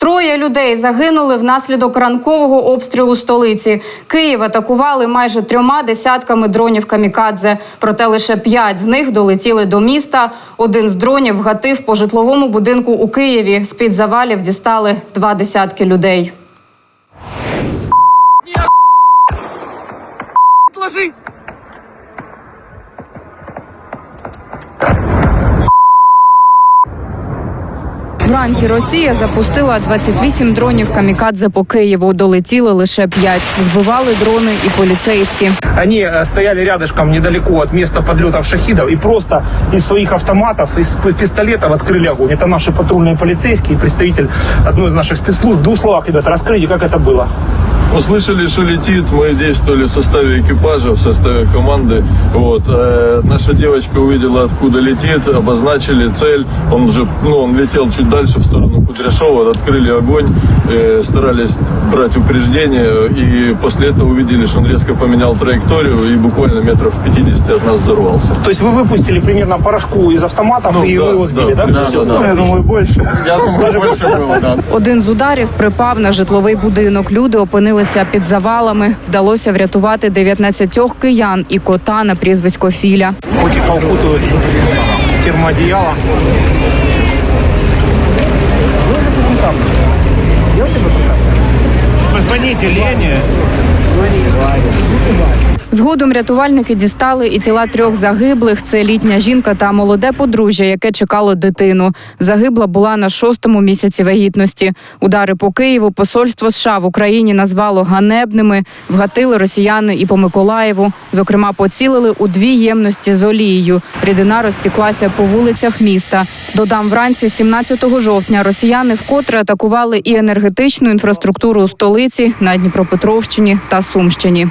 Троє людей загинули внаслідок ранкового обстрілу столиці. Київ атакували майже трьома десятками дронів камікадзе. Проте лише п'ять з них долетіли до міста. Один з дронів вгатив по житловому будинку у Києві. З під завалів дістали два десятки людей. Вранці Росія запустила 28 дронів камікадзе по Києву. Долетіли лише п'ять. Збивали дрони і поліцейські. Они э, стояли рядышком недалеко от места подлетов шахидов и просто из своих автоматов, из п- пистолетов открыли огонь. Это наши патрульные полицейские, представитель одной из наших спецслужб. В двух словах, ребята, раскройте, как это было. Услышали, что летит, мы действовали в составе экипажа, в составе команды. Вот. э, наша девочка увидела, откуда летит, обозначили цель. Он уже, ну, он летел чуть дальше в сторону Кудряшова, открыли огонь, э, старались брать упреждение. И после этого увидели, что он резко поменял траекторию и буквально метров в 50 от нас взорвался. То есть вы выпустили примерно порошку из автоматов Ну, и да, вы его сбили, да? да, Всё, да, да. Я думаю, больше. Я думаю, больше было, да. Один з ударів припав на житловий будинок. Люди опинилися під завалами. Вдалося врятувати 19 киян і кота на прізвисько Філя. Котика укутывают термоодіяло. Позвоните Лене. Згодом рятувальники дістали і тіла трьох загиблих. Це літня жінка та молоде подружжя, яке чекало дитину. Загибла була на шостому місяці вагітності. Удари по Києву посольство США в Україні назвало ганебними. Вгатили росіяни і по Миколаєву. Зокрема, поцілили у дві ємності з олією. Рідина розтіклася по вулицях міста. Додам вранці, 17 жовтня, росіяни вкотре атакували і енергетичну інфраструктуру у столиці на Дніпропетровщині та Сумщині.